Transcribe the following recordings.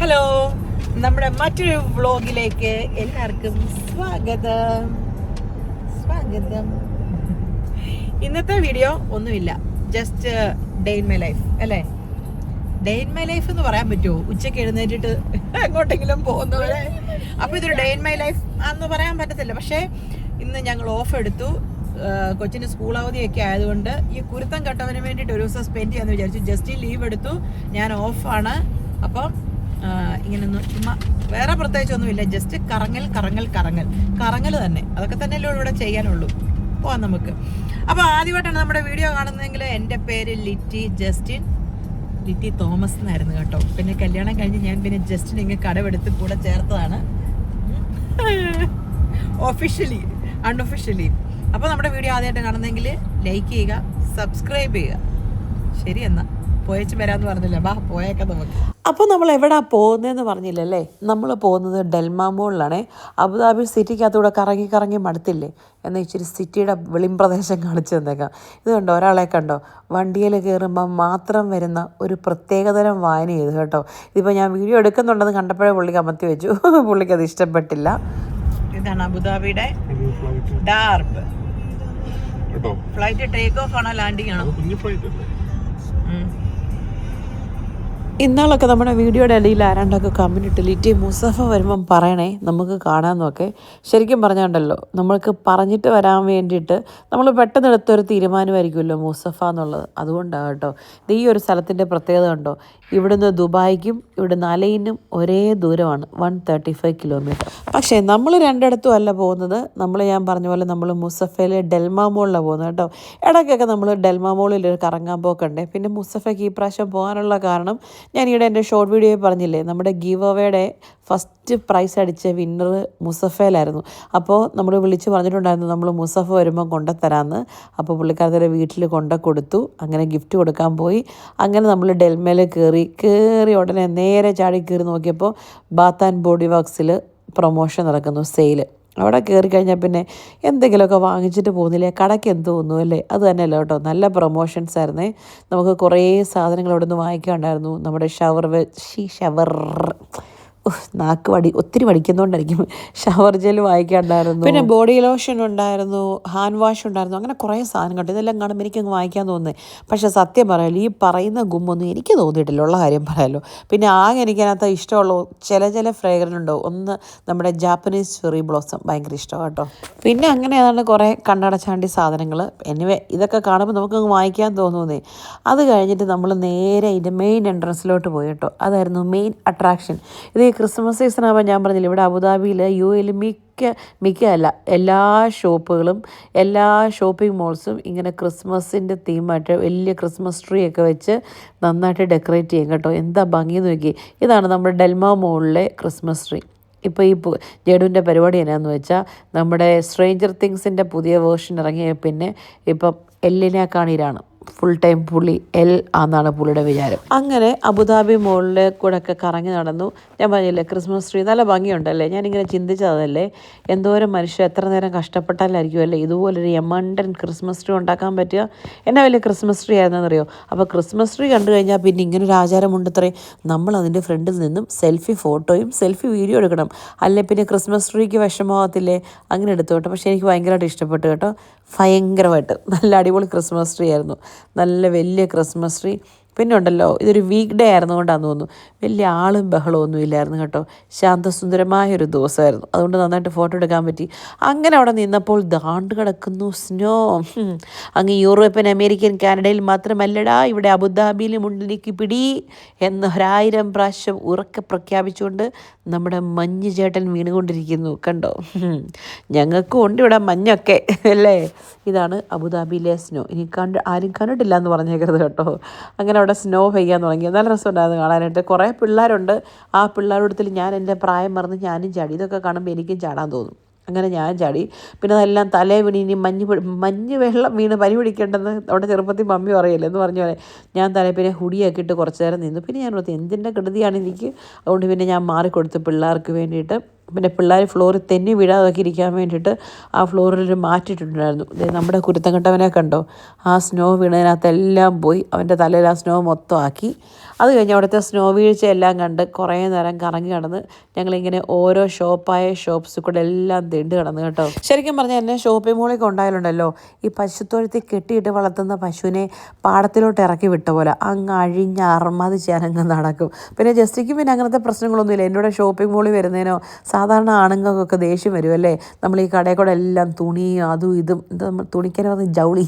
Hello നമ്മുടെ മറ്റൊരു വ്ളോഗിലേക്ക് എല്ലാവർക്കും സ്വാഗതം. സ്വാഗതം. ഇന്നത്തെ വീഡിയോ ഒന്നുമില്ല. Just day in my life അല്ലേ? ഡേ ഇൻ മൈ ലൈഫ് എന്ന് പറയാൻ പറ്റുമോ? ഉച്ചയ്ക്ക് എഴുന്നേറ്റിട്ട് എങ്ങോട്ടെങ്കിലും പോകുന്നവരെ. അപ്പോൾ ഇതൊരു ഡേ ഇൻ മൈ ലൈഫ് എന്ന് പറയാൻ പറ്റത്തില്ല. പക്ഷേ ഇന്ന് ഞങ്ങൾ ഓഫ് എടുത്തു. കൊച്ചിന് സ്കൂൾ അവധിയൊക്കെ ആയതുകൊണ്ട് ഈ കുരുത്തം കെട്ടവന് വേണ്ടിയിട്ട് ഒരു ദിവസം സ്പെൻഡ് ചെയ്യാന്ന് വിചാരിച്ചു. ജസ്റ്റ് ലീവ് എടുത്തു. ഞാൻ ഓഫാണ് അപ്പം ഇങ്ങനൊന്നും ചുമ്മാ വേറെ പ്രത്യേകിച്ചൊന്നുമില്ല. ജസ്റ്റ് കറങ്ങൽ കറങ്ങൽ കറങ്ങൽ. കറങ്ങൽ തന്നെ. അതൊക്കെ തന്നെ അല്ലേ ഇവിടെ ചെയ്യാനുള്ളൂ. പോവാം നമുക്ക്. അപ്പോൾ ആദ്യമായിട്ടാണ് നമ്മുടെ വീഡിയോ കാണുന്നതെങ്കിൽ എന്റെ പേര് ലിറ്റി ജസ്റ്റിൻ. ലിറ്റി തോമസ് എന്നായിരുന്നു കേട്ടോ. പിന്നെ കല്യാണം കഴിഞ്ഞ് ഞാൻ പിന്നെ ജസ്റ്റിൻ ഇങ്ങ് കടവെടുത്ത് കൂടെ ചേർത്തതാണ്. ഒഫീഷ്യലി അൺഒഫീഷ്യലി അപ്പോൾ നമ്മുടെ വീഡിയോ ആദ്യമായിട്ട് കാണുന്നെങ്കിൽ ലൈക്ക് ചെയ്യുക സബ്സ്ക്രൈബ് ചെയ്യുക. ശരി എന്നാ. പോയച്ച് വരാമെന്ന് പറഞ്ഞില്ല? ബാ പോയേക്കാം നമുക്ക്. അപ്പോൾ നമ്മൾ എവിടാ പോകുന്നതെന്ന് പറഞ്ഞില്ലല്ലേ? നമ്മൾ പോകുന്നത് ഡെൽമാ മോളിലാണേ. അബുദാബി സിറ്റിക്കകത്തൂടെ കറങ്ങി കറങ്ങി മടുത്തില്ലേ? എന്നാൽ ഇച്ചിരി സിറ്റിയുടെ വെളിമ്പ്രദേശം കാണിച്ചു തന്നേക്കാം. ഇത് കണ്ടോ? ഒരാളെ കണ്ടോ? വണ്ടിയിൽ കയറുമ്പോൾ മാത്രം വരുന്ന ഒരു പ്രത്യേകതരം വായന ചെയ്തു കേട്ടോ. ഇതിപ്പോൾ ഞാൻ വീഡിയോ എടുക്കുന്നുണ്ടെന്ന് കണ്ടപ്പോഴേ പുള്ളിക്ക് അമർത്തി വെച്ചു. പുള്ളിക്ക് അത് ഇഷ്ടപ്പെട്ടില്ല. ഇതാണ് അബുദാബിയുടെ ഡാർബ്. ഫ്ലൈറ്റ് ടേക്ക് ഓഫ് ആണോ ലാൻഡിംഗ് ആണോ? ഇന്നാളൊക്കെ നമ്മുടെ വീഡിയോയുടെ ഇടയിൽ ആരാണ്ടൊക്കെ കമന്റ് ലിറ്റി മുസഫ വരുമ്പം പറയണേ നമുക്ക് കാണാമെന്നൊക്കെ ശരിക്കും പറഞ്ഞുണ്ടല്ലോ നമ്മൾക്ക് പറഞ്ഞിട്ട് വരാൻ വേണ്ടിയിട്ട് നമ്മൾ പെട്ടെന്ന് എടുത്തൊരു തീരുമാനമായിരിക്കുമല്ലോ മുസഫ എന്നുള്ളത്. അതുകൊണ്ടാണ് കേട്ടോ. ഇത് ഈ ഒരു സ്ഥലത്തിന്റെ പ്രത്യേകത ഉണ്ടോ ഇവിടുന്ന് ദുബായിക്കും ഇവിടുന്ന് അലൈനും ഒരേ ദൂരമാണ് വൺ തേർട്ടി ഫൈവ് കിലോമീറ്റർ പക്ഷേ നമ്മൾ രണ്ടിടത്തും അല്ല പോകുന്നത്. നമ്മൾ ഞാൻ പറഞ്ഞ പോലെ നമ്മൾ മുസഫയിലെ ഡെൽമാ മോളിലാണ് പോകുന്നത് കേട്ടോ. ഇടയ്ക്കൊക്കെ നമ്മൾ ഡെൽമാ മോളിൽ കറങ്ങാൻ പോക്കണ്ടേ. പിന്നെ മുസഫയ്ക്ക് ഈ പ്രാവശ്യം പോകാനുള്ള കാരണം ഈയിടെ എന്റെ ഷോർട്ട് വീഡിയോയിൽ പറഞ്ഞില്ലേ നമ്മുടെ ഗീവ് അവയുടെ ഫസ്റ്റ് പ്രൈസ് അടിച്ച വിന്നർ മുസഫയിലായിരുന്നു. അപ്പോൾ നമ്മൾ വിളിച്ച് പറഞ്ഞിട്ടുണ്ടായിരുന്നു നമ്മൾ മുസഫ വരുമ്പോൾ കൊണ്ടുത്തരാമെന്ന് അപ്പോൾ പുള്ളിക്കാരത്തെ വീട്ടിൽ കൊണ്ട കൊടുത്തു അങ്ങനെ ഗിഫ്റ്റ് കൊടുക്കാൻ പോയി. അങ്ങനെ നമ്മൾ ഡെൽമേൽ കയറി കയറി ഉടനെ നേരെ ചാടി കയറി നോക്കിയപ്പോൾ ബാത്ത് ആൻഡ് ബോഡി വർക്ക്സിൽ പ്രൊമോഷൻ നടക്കുന്നു സെയിൽ അവിടെ കയറി കഴിഞ്ഞാൽ പിന്നെ എന്തെങ്കിലുമൊക്കെ വാങ്ങിച്ചിട്ട് പോകുന്നില്ലേ? കടയ്ക്ക് എന്ത് തോന്നുന്നു അല്ലേ? അത് തന്നെയല്ല കേട്ടോ. നല്ല പ്രൊമോഷൻസ് ആയിരുന്നേ. നമുക്ക് കുറേ സാധനങ്ങൾ അവിടെ നിന്ന് വാങ്ങിക്കാനുണ്ടായിരുന്നു. നമ്മുടെ ഷവർ ഷീ ഷവർ നാക്ക് വടി ഒത്തിരി വടിക്കുന്നതുകൊണ്ടായിരിക്കും ഷവർ ജെൽ വായിക്കാണ്ടായിരുന്നു. പിന്നെ ബോഡി ലോഷൻ ഉണ്ടായിരുന്നു ഹാൻഡ് വാഷ് ഉണ്ടായിരുന്നു അങ്ങനെ കുറേ സാധനം കണ്ടു. ഇതെല്ലാം കാണുമ്പോൾ എനിക്കങ്ങ് വായിക്കാൻ തോന്നുന്നത് പക്ഷേ സത്യം പറയാലോ ഈ പറയുന്ന ഗുമ്മൊന്നും എനിക്ക് തോന്നിയിട്ടില്ല. ഉള്ള കാര്യം പറയാലോ. പിന്നെ ആകെ എനിക്കതിനകത്ത് ഇഷ്ടമുള്ള ചില ചില ഫ്രേഗ്രന്റ് ഉണ്ടോ? ഒന്ന് നമ്മുടെ ജാപ്പനീസ് ചെറി ബ്ലോസം ഭയങ്കര ഇഷ്ടമാണ് കേട്ടോ. പിന്നെ അങ്ങനെ കുറേ കണ്ണടച്ചാണ്ടി സാധനങ്ങൾ എനിവേ ഇതൊക്കെ കാണുമ്പോൾ നമുക്കങ്ങ് വായിക്കാൻ തോന്നുന്നേ. അത് കഴിഞ്ഞിട്ട് നമ്മൾ നേരെ ഇതിന്റെ മെയിൻ എൻട്രൻസിലോട്ട് പോയി കേട്ടോ. അതായിരുന്നു മെയിൻ അട്രാക്ഷൻ ഇത് ക്രിസ്മസ് സീസൺ ആകുമ്പോൾ ഞാൻ പറഞ്ഞില്ല ഇവിടെ അബുദാബിയിൽ യു എയിൽ മിക്ക മിക്ക അല്ല എല്ലാ ഷോപ്പുകളും എല്ലാ ഷോപ്പിംഗ് മോൾസും ഇങ്ങനെ ക്രിസ്മസിന്റെ തീമായിട്ട് വലിയ ക്രിസ്മസ് ട്രീ ഒക്കെ വെച്ച് നന്നായിട്ട് ഡെക്കറേറ്റ് ചെയ്യും കേട്ടോ. എന്താ ഭംഗി നോക്കി ഇതാണ് നമ്മുടെ ഡെൽമ മോളിലെ ക്രിസ്മസ് ട്രീ. ഇപ്പോൾ ഈ ജേഡുവിന്റെ പരിപാടി എന്നാന്ന് വെച്ചാൽ നമ്മുടെ സ്ട്രേഞ്ചർ തിങ്സിന്റെ പുതിയ വേർഷൻ ഇറങ്ങിയ പിന്നെ ഇപ്പം എല്ലിനെ കാണീരാണ് ഫുൾ ടൈം പുള്ളി എൽ ആന്നാണ് പുള്ളിയുടെ വിചാരം. അങ്ങനെ അബുദാബി മോളിൽ കൂടെ ഒക്കെ കറങ്ങി നടന്നു. ഞാൻ പറഞ്ഞില്ലേ ക്രിസ്മസ് ട്രീ നല്ല ഭംഗിയുണ്ടല്ലേ? ഞാനിങ്ങനെ ചിന്തിച്ചതല്ലേ എന്തോരം മനുഷ്യർ എത്ര നേരം കഷ്ടപ്പെട്ടാലായിരിക്കും അല്ലേ? ഇതുപോലൊരു എമണ്ടൻ ക്രിസ്മസ് ട്രീ ഉണ്ടാക്കാൻ പറ്റുക. എന്നാ വലിയ ക്രിസ്മസ് ട്രീ ആയിരുന്നെന്നറിയോ? അപ്പോൾ ക്രിസ്മസ് ട്രീ കണ്ടു കഴിഞ്ഞാൽ പിന്നെ ഇങ്ങനൊരു ആചാരമുണ്ട് ഇത്രേ നമ്മൾ അതിന്റെ ഫ്രണ്ടിൽ നിന്നും സെൽഫി ഫോട്ടോയും സെൽഫി വീഡിയോ എടുക്കണം. അല്ലെ പിന്നെ ക്രിസ്മസ് ട്രീക്ക് വിഷമമാകത്തില്ലേ? അങ്ങനെ എടുത്തു കേട്ടോ. പക്ഷേ എനിക്ക് ഭയങ്കരമായിട്ട് ഇഷ്ടപ്പെട്ടു കേട്ടോ. ഭയങ്കരമായിട്ട്. നല്ല അടിപൊളി ക്രിസ്മസ് ട്രീ ആയിരുന്നു. നല്ല വലിയ ക്രിസ്മസ് ട്രീ. പിന്നെ ഉണ്ടല്ലോ ഇതൊരു വീക്ക് ഡേ ആയിരുന്നു ആയിരുന്നുകൊണ്ടാന്ന് തോന്നുന്നു. വലിയ ആളും ബഹളവും ഒന്നും ഇല്ലായിരുന്നു കേട്ടോ. ശാന്തസുന്ദരമായ ഒരു ദിവസമായിരുന്നു. അതുകൊണ്ട് നന്നായിട്ട് ഫോട്ടോ എടുക്കാൻ പറ്റി. അങ്ങനെ അവിടെ നിന്നപ്പോൾ ദാണ്ട് കിടക്കുന്നു സ്നോ. അങ്ങ് യൂറോപ്യൻ അമേരിക്കൻ കാനഡയിൽ മാത്രമല്ലടാ ഇവിടെ അബുദാബിയിലും ഉണ്ടെനിക്ക് പിടി എന്ന് ഒരായിരം പ്രാവശ്യം ഉറക്കെ പ്രഖ്യാപിച്ചുകൊണ്ട് നമ്മുടെ മഞ്ഞ് ചേട്ടൻ വീണുകൊണ്ടിരിക്കുന്നു കണ്ടോ. ഞങ്ങൾക്കും ഉണ്ട് ഇവിടെ മഞ്ഞൊക്കെ അല്ലേ? ഇതാണ് അബുദാബിയിലെ സ്നോ. ഇനി കണ്ട് ആരും കണ്ടിട്ടില്ല എന്ന് പറഞ്ഞേക്കരുത് കേട്ടോ. അങ്ങനെ അവിടെ സ്നോ പെയ്യാൻ തുടങ്ങി. നല്ല രസമുണ്ടായിരുന്നു കാണാനായിട്ട്. കുറേ പിള്ളേരുണ്ട്. ആ പിള്ളേരുടെ ഞാൻ എന്റെ പ്രായം മറന്ന് ഞാനും ചാടി. ഇതൊക്കെ കാണുമ്പോൾ എനിക്കും ചാടാൻ തോന്നും. അങ്ങനെ ഞാൻ ചാടി. പിന്നെ അതെല്ലാം തലേ വീണ് ഇനി മഞ്ഞ് മഞ്ഞ് വെള്ളം വീണ് പനി പിടിക്കേണ്ടെന്ന് അവിടെ ചെറുപ്പത്തിൽ മമ്മി പറയില്ല? എന്ന് പറഞ്ഞ പോലെ ഞാൻ തലേ പിന്നെ ഹുടിയാക്കി ഇട്ട് കുറച്ച് നേരം നിന്നു. പിന്നെ ഞാൻ എന്തിന്റെ കൃതിയാണ് എനിക്ക്? അതുകൊണ്ട് പിന്നെ ഞാൻ മാറിക്കൊടുത്തു പിള്ളേർക്ക് വേണ്ടിയിട്ട്. പിന്നെ പിള്ളേർ ഫ്ലോറിൽ തെന്നി വീഴാതൊക്കെ ഇരിക്കാൻ വേണ്ടിയിട്ട് ആ ഫ്ലോറിൽ ഒരു മാറ്റിയിട്ടുണ്ടായിരുന്നു. നമ്മുടെ കുരുത്തം കണ്ടവനെ കണ്ടോ? ആ സ്നോ വീണതിനകത്തെല്ലാം പോയി. അവന്റെ തലയിൽ ആ സ്നോ മൊത്തം ആക്കി. അത് കഴിഞ്ഞ് അവിടുത്തെ സ്നോ വീഴ്ച എല്ലാം കണ്ട് കുറേ നേരം കറങ്ങി കടന്ന് ഞങ്ങളിങ്ങനെ ഓരോ ഷോപ്പായ ഷോപ്സിൽ കൂടെ എല്ലാം തിണ്ട് കടന്നു കേട്ടോ. ശരിക്കും പറഞ്ഞാൽ എന്നെ ഷോപ്പിംഗ് മോളിൽ കൊണ്ടായാലുണ്ടല്ലോ ഈ പശുത്തൊഴുത്തിൽ കെട്ടിയിട്ട് വളർത്തുന്ന പശുവിനെ പാടത്തിലോട്ട് ഇറക്കി വിട്ട പോലെ അങ്ങ് അഴിഞ്ഞ് അർമ്മതിച്ച് ഞാനങ്ങ് നടക്കും. പിന്നെ ജസ്റ്റിക്ക് പിന്നെ അങ്ങനത്തെ പ്രശ്നങ്ങളൊന്നുമില്ല. എന്നോട് ഷോപ്പിംഗ് മോളിൽ വരുന്നതിനോ സാധാരണ ആണുങ്ങൾക്കൊക്കെ ദേഷ്യം വരുമല്ലേ നമ്മൾ ഈ കടയിൽ കൂടെ എല്ലാം തുണി അതും ഇതും തുണിക്കാൻ പറഞ്ഞ ജൗളി.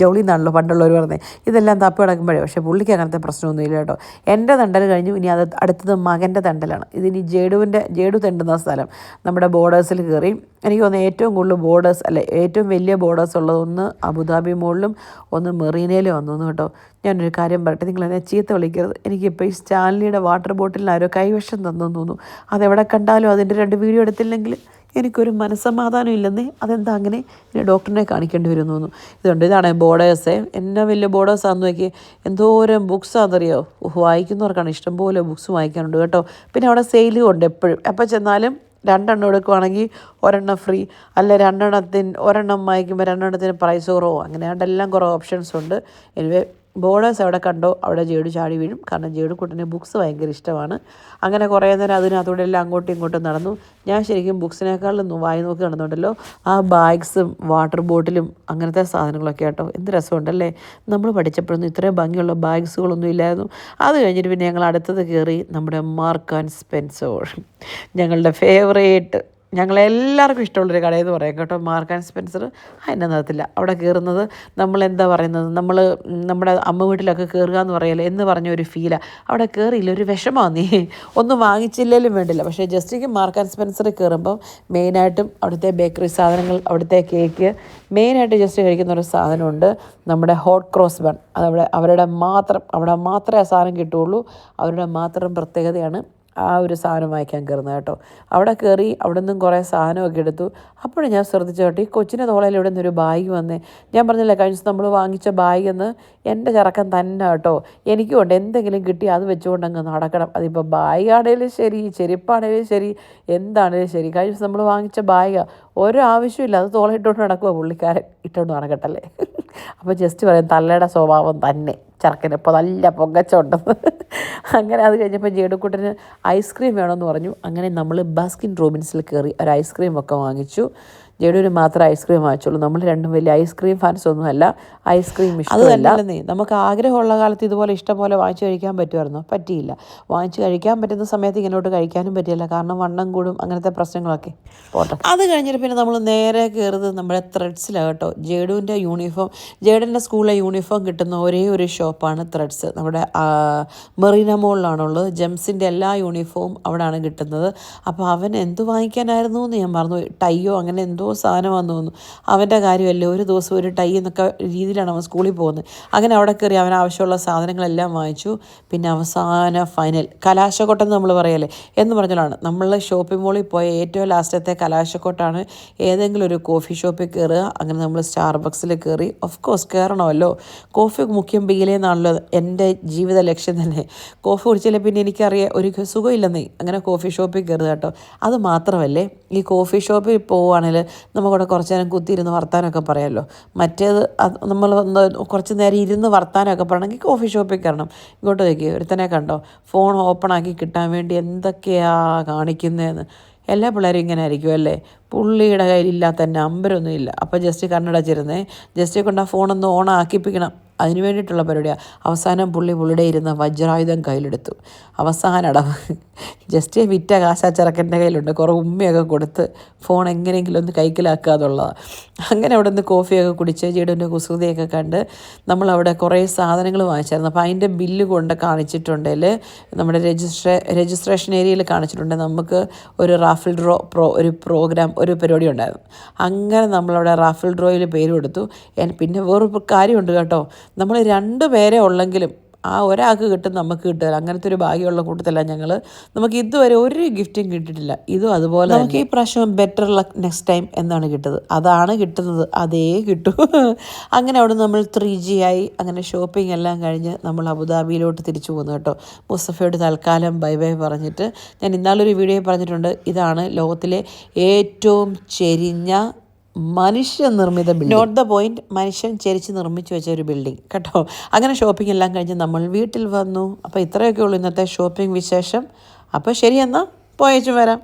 ജൗളി എന്നാണല്ലോ പണ്ടുള്ളവർ പറഞ്ഞത് ഇതെല്ലാം തപ്പി കിടക്കുമ്പോഴേ പക്ഷേ പുള്ളിക്ക് അങ്ങനത്തെ പ്രശ്നമൊന്നുമില്ല കേട്ടോ. എന്റെ തണ്ടൽ കഴിഞ്ഞു ഇനി അത് അടുത്തത് മകന്റെ തണ്ടലാണ്. ഇതിനി ജേഡുവിന്റെ ജേഡു തെണ്ടുന്ന സ്ഥലം നമ്മുടെ ബോർഡേഴ്സിൽ കയറി. എനിക്ക് തോന്നുന്നു ഏറ്റവും കൂടുതൽ ബോർഡേഴ്സ് അല്ലെ ഏറ്റവും വലിയ ബോർഡേഴ്സ് ഉള്ളത് ഒന്ന് അബുദാബി മോളിലും ഒന്ന് മെറീനയിലും വന്നു കേട്ടോ. ഞാനൊരു കാര്യം പറയട്ടെ നിങ്ങൾ എന്നെ ചീത്ത വിളിക്കരുത്. എനിക്കിപ്പോൾ ഈ സ്റ്റാൻലിയുടെ വാട്ടർ ബോട്ടിലിന് ആരോ കൈവശം തന്നു തോന്നുന്നു. അതെവിടെ കണ്ടാലും അതിന്റെ രണ്ട് വീഡിയോ എടുത്തില്ലെങ്കിൽ എനിക്കൊരു മനസ്സമാധാനം ഇല്ലെന്നേ അതെന്താ അങ്ങനെ? ഡോക്ടറിനെ കാണിക്കേണ്ടി വരുന്നു തോന്നുന്നു ഇതുണ്ട് ഇതാണ് ബോർഡേഴ്സേ എന്നാ വലിയ ബോർഡേഴ്സാന്ന് നോക്കി എന്തോരം ബുക്സ് ആണെന്നറിയോ? വായിക്കുന്നവർക്കാണ് ഇഷ്ടംപോലെ ബുക്സ് വായിക്കാനുണ്ട് കേട്ടോ. പിന്നെ അവിടെ സെയിലും ഉണ്ട് എപ്പോഴും. എപ്പോൾ ചെന്നാലും രണ്ടെണ്ണം എടുക്കുവാണെങ്കിൽ ഒരെണ്ണം ഫ്രീ അല്ല രണ്ടെണ്ണത്തിന് ഒരെണ്ണം വാങ്ങിക്കുമ്പോൾ രണ്ടെണ്ണത്തിന് പ്രൈസ് കുറവോ? അങ്ങനെ അതെല്ലാം കുറേ ഓപ്ഷൻസ് ഉണ്ട്. എനിവേ ബോർഡേഴ്സ് എവിടെ കണ്ടോ അവിടെ ജേഡു ചാടി വീഴും. കാരണം ജേഡു കുട്ടന് ബുക്സ് ഭയങ്കര ഇഷ്ടമാണ്. അങ്ങനെ കുറേ നേരം അതിനകത്തൂടെ എല്ലാം അങ്ങോട്ടും ഇങ്ങോട്ടും നടന്നു. ഞാൻ ശരിക്കും ബുക്സിനേക്കാളും വായി നോക്കി നടന്നുണ്ടല്ലോ ആ ബാഗ്സും വാട്ടർ ബോട്ടിലും അങ്ങനത്തെ സാധനങ്ങളൊക്കെ കേട്ടോ എന്ത് രസമുണ്ടല്ലേ? നമ്മൾ പഠിച്ചപ്പോഴൊന്നും ഇത്രയും ഭംഗിയുള്ള ബാഗ്സുകളൊന്നും ഇല്ലായിരുന്നു. അത് കഴിഞ്ഞിട്ട് പിന്നെ ഞങ്ങൾ അടുത്തത് കയറി നമ്മുടെ മാർക്ക് ആൻഡ് സ്പെൻസോ ഞങ്ങളുടെ ഫേവറേറ്റ് ഞങ്ങളെല്ലാവർക്കും ഇഷ്ടമുള്ളൊരു കടയെന്ന് പറയാം കേട്ടോ. Marks and Spencer. അതിന്റെ നിറത്തില്ല അവിടെ കയറുന്നത് നമ്മൾ എന്താ പറയുന്നത് നമ്മൾ നമ്മുടെ അമ്മ വീട്ടിലൊക്കെ കയറുക എന്ന് പറയല്ലേ എന്ന് പറഞ്ഞ ഒരു ഫീലാണ് അവിടെ കയറിയില്ല. ഒരു വിഷമമാണ് നീ. ഒന്നും വാങ്ങിച്ചില്ലേലും വേണ്ടില്ല. പക്ഷേ ജസ്റ്റിക്ക് മാർക്ക് ആൻഡ് സ്പെൻസർ കയറുമ്പം മെയിനായിട്ടും അവിടുത്തെ ബേക്കറി സാധനങ്ങൾ അവിടുത്തെ കേക്ക് മെയിനായിട്ട് ജസ്റ്റ് കഴിക്കുന്ന ഒരു സാധനമുണ്ട്. നമ്മുടെ ഹോട്ട് ക്രോസ് ബൺ അതവിടെ അവരുടെ മാത്രം അവിടെ മാത്രമേ ആ സാധനം കിട്ടുകയുള്ളൂ. അവരുടെ മാത്രം പ്രത്യേകതയാണ് ആ ഒരു സാധനം വാങ്ങിക്കാൻ കയറുന്നത് കേട്ടോ. അവിടെ കയറി അവിടെ നിന്നും കുറേ സാധനമൊക്കെ എടുത്തു. അപ്പോഴും ഞാൻ ശ്രദ്ധിച്ചു കേട്ടോ ഈ കൊച്ചിന്റെ തോളയിൽ ഇവിടെ നിന്നൊരു ബാഗ് വന്നേ. ഞാൻ പറഞ്ഞില്ലേ കഴിഞ്ഞ നമ്മൾ വാങ്ങിച്ച ബാഗ് എന്ന് എന്റെ ചെറുക്കൻ തന്നെ കേട്ടോ എനിക്കും ഉണ്ട്. എന്തെങ്കിലും കിട്ടി അത് വെച്ചുകൊണ്ട് അങ്ങ് നടക്കണം. അതിപ്പോൾ ബാഗാണേലും ശരി ചെരുപ്പാണേലും ശരി എന്താണേലും ശരി. കഴിഞ്ഞ നമ്മൾ വാങ്ങിച്ച ബാഗാണ് ഒരു ആവശ്യമില്ല അത് തോളയിട്ടുകൊണ്ട് നടക്കുക പുള്ളിക്കാരൻ. ഇട്ടുകൊണ്ട് നടക്കട്ടല്ലേ അപ്പോൾ ജസ്റ്റ് പറയാം തള്ളയുടെ സ്വഭാവം തന്നെ. ചെറുക്കന് ഇപ്പോൾ നല്ല പൊങ്ങച്ചുണ്ടെന്ന് അങ്ങനെ അത് കഴിഞ്ഞപ്പോൾ ജേടുക്കുട്ടന് ഐസ്ക്രീം വേണമെന്ന് പറഞ്ഞു. അങ്ങനെ നമ്മൾ ബാസ്കിൻ റോബിൻസിൽ കയറി ഒരു ഐസ്ക്രീം ഒക്കെ വാങ്ങിച്ചു. ജേഡുവിന് മാത്രം ഐസ്ക്രീം വാങ്ങിച്ചുള്ളൂ. നമ്മൾ രണ്ടും വലിയ ഐസ്ക്രീം ഫാൻസ് ഒന്നുമല്ല ഐസ്ക്രീം ഇഷ്ടമല്ല. നമുക്ക് ആഗ്രഹമുള്ള കാലത്ത് ഇതുപോലെ ഇഷ്ടം പോലെ വാങ്ങിച്ചു കഴിക്കാൻ പറ്റുമായിരുന്നു. പറ്റിയില്ല. വാങ്ങിച്ചു കഴിക്കാൻ പറ്റുന്ന സമയത്ത് ഇങ്ങോട്ട് കഴിക്കാനും പറ്റിയില്ല കാരണം വണ്ണം കൂടും അങ്ങനത്തെ പ്രശ്നങ്ങളൊക്കെ. പോട്ടെ. അത് കഴിഞ്ഞിട്ട് പിന്നെ നമ്മൾ നേരെ കയറുന്നത് നമ്മുടെ ത്രെഡ്സിലാണ് കേട്ടോ. ജേഡുവിന്റെ യൂണിഫോം ജേഡന്റെ സ്കൂളിലെ യൂണിഫോം കിട്ടുന്ന ഒരേ ഒരു ഷോപ്പാണ് ത്രെഡ്സ്. നമ്മുടെ മെറീന മോളിലാണുള്ളത്. ജെംസിന്റെ എല്ലാ യൂണിഫോം അവിടെയാണ് കിട്ടുന്നത്. അപ്പോൾ അവൻ എന്ത് വാങ്ങിക്കാനായിരുന്നു എന്ന് ഞാൻ പറഞ്ഞു ടൈയോ അങ്ങനെ എന്തോ സാധനമാണെന്ന് തോന്നുന്നു. അവന്റെ കാര്യമല്ലേ? ഒരു ദിവസം ഒരു ടൈ എന്നൊക്കെ രീതിയിലാണ് അവൻ സ്കൂളിൽ പോകുന്നത്. അങ്ങനെ അവിടെ കയറി അവൻ ആവശ്യമുള്ള സാധനങ്ങളെല്ലാം വാങ്ങിച്ചു. പിന്നെ അവസാന ഫൈനൽ കലാശക്കോട്ടെന്ന് നമ്മൾ പറയല്ലേ? എന്ന് പറഞ്ഞാലാണ് നമ്മൾ ഷോപ്പിംഗ് മോളിൽ പോയ ഏറ്റവും ലാസ്റ്റത്തെ കലാശക്കോട്ടാണ് ഏതെങ്കിലും ഒരു കോഫി ഷോപ്പിൽ കയറുക. അങ്ങനെ നമ്മൾ സ്റ്റാർബക്സിൽ കയറി ഓഫ് കോഴ്സ് കയറണമല്ലോ. കോഫി മുഖ്യം ബീലെന്നാണല്ലോ എന്റെ ജീവിത ലക്ഷ്യം തന്നെ. കോഫി കുടിച്ചില്ല പിന്നെ എനിക്കറിയാം ഒരു സുഖമില്ലെന്നേ അങ്ങനെ കോഫി ഷോപ്പിൽ കയറുക കേട്ടോ. അത് മാത്രമല്ലേ ഈ കോഫി ഷോപ്പിൽ പോവുകയാണെങ്കിൽ നമുക്കവിടെ കുറച്ച് നേരം കുത്തിയിരുന്ന് വർത്താനമൊക്കെ പറയാമല്ലോ. മറ്റേത് നമ്മൾ കുറച്ച് നേരം ഇരുന്ന് വർത്താനമൊക്കെ പറയണമെങ്കിൽ കോഫി ഷോപ്പിൽ കയറണം. ഇങ്ങോട്ട് നോക്കി ഒരുത്തനെ കണ്ടോ? ഫോൺ ഓപ്പൺ ആക്കി കിട്ടാൻ വേണ്ടി എന്തൊക്കെയാണ് കാണിക്കുന്നതെന്ന്. എല്ലാ പിള്ളേരും ഇങ്ങനെ ആയിരിക്കും അല്ലേ? പുള്ളിയുടെ കയ്യിലില്ലാത്ത നമ്പരൊന്നും ഇല്ല അപ്പോൾ ജസ്റ്റ് കണ്ണടച്ചിരുന്നേ. ജസ്റ്റ് കൊണ്ട് ആ ഫോണൊന്ന് ഓൺ ആക്കിപ്പിക്കണം. അതിന് വേണ്ടിയിട്ടുള്ള പരിപാടിയാണ് അവസാനം പുള്ളി പുള്ളിയുടെ ഇരുന്ന വജ്രായുധം കയ്യിലെടുത്തു. അവസാന അടവ് ജസ്റ്റ് വിറ്റ കാശ കയ്യിലുണ്ട്. കുറേ ഉമ്മയൊക്കെ കൊടുത്ത് ഫോൺ എങ്ങനെയെങ്കിലും ഒന്ന് കൈക്കലാക്കുക എന്നുള്ളതാണ് അങ്ങനെ അവിടെ നിന്ന് കോഫിയൊക്കെ കുടിച്ച് ജീടുവിന്റെ കുസൃതിയൊക്കെ കണ്ട് നമ്മളവിടെ കുറേ സാധനങ്ങൾ വാങ്ങിച്ചായിരുന്നു. അപ്പോൾ അതിന്റെ ബില്ല് കൊണ്ട് കാണിച്ചിട്ടുണ്ടെങ്കിൽ നമ്മുടെ രജിസ്ട്രേ രജിസ്ട്രേഷൻ ഏരിയയിൽ കാണിച്ചിട്ടുണ്ട്. നമുക്ക് ഒരു റാഫിൾ ഡ്രോ പ്രോ ഒരു പ്രോഗ്രാം ഒരു പരിപാടി ഉണ്ടായിരുന്നു. അങ്ങനെ നമ്മളവിടെ റാഫിൾ ഡ്രോയിൽ പേര് കൊടുത്തു. പിന്നെ വേറൊരു കാര്യമുണ്ട് കേട്ടോ. നമ്മൾ രണ്ട് പേരെ ഉള്ളെങ്കിലും ആ ഒരാൾക്ക് കിട്ടും നമുക്ക് കിട്ടുക അങ്ങനത്തെ ഒരു ഭാഗ്യമുള്ള കൂട്ടത്തില്ല ഞങ്ങൾ നമുക്ക് ഇതുവരെ ഒരു ഗിഫ്റ്റും കിട്ടിയിട്ടില്ല. ഇതും അതുപോലെ നമുക്ക് ഈ പ്രാവശ്യം ബെറ്റർ ലക്ക് നെക്സ്റ്റ് ടൈം എന്നാണ് കിട്ടുന്നത്. അതാണ് കിട്ടുന്നത്. അതേ കിട്ടൂ. അങ്ങനെ അവിടെ നമ്മൾ ത്രീ ജി ആയി. അങ്ങനെ ഷോപ്പിംഗ് എല്ലാം കഴിഞ്ഞ് നമ്മൾ അബുദാബിയിലോട്ട് തിരിച്ചു പോകുന്നു കേട്ടോ. മുസ്തഫയോട് തൽക്കാലം ബൈ ബൈ പറഞ്ഞിട്ട് ഞാൻ ഇന്നാളൊരു വീഡിയോ പറഞ്ഞിട്ടുണ്ട്. ഇതാണ് ലോകത്തിലെ ഏറ്റവും ചെരിഞ്ഞ മനുഷ്യനിർമ്മിത ബിൽഡിംഗ് നോട്ട് ദ പോയിന്റ് മനുഷ്യൻ ചരിച്ച് നിർമ്മിച്ചു വെച്ച ഒരു ബിൽഡിംഗ് കേട്ടോ? അങ്ങനെ ഷോപ്പിംഗ് എല്ലാം കഴിഞ്ഞ് നമ്മൾ വീട്ടിൽ വന്നു. അപ്പോൾ ഇത്രയൊക്കെ ഉള്ളൂ ഇന്നത്തെ ഷോപ്പിംഗ് വിശേഷം. അപ്പോൾ ശരി എന്നാൽ പോയേച്ചും വരാം.